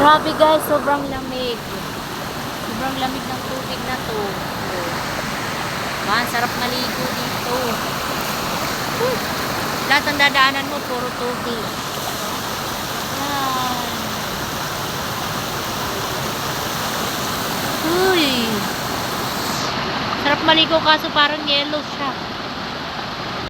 Grabe guys, sobrang lamig. Sobrang lamig ng tubig na to. Man, sarap maligo dito. Whew. Lahat ng dadaanan mo, puro tubig. Yan. Uy. Sarap maligo kaso parang yellow siya.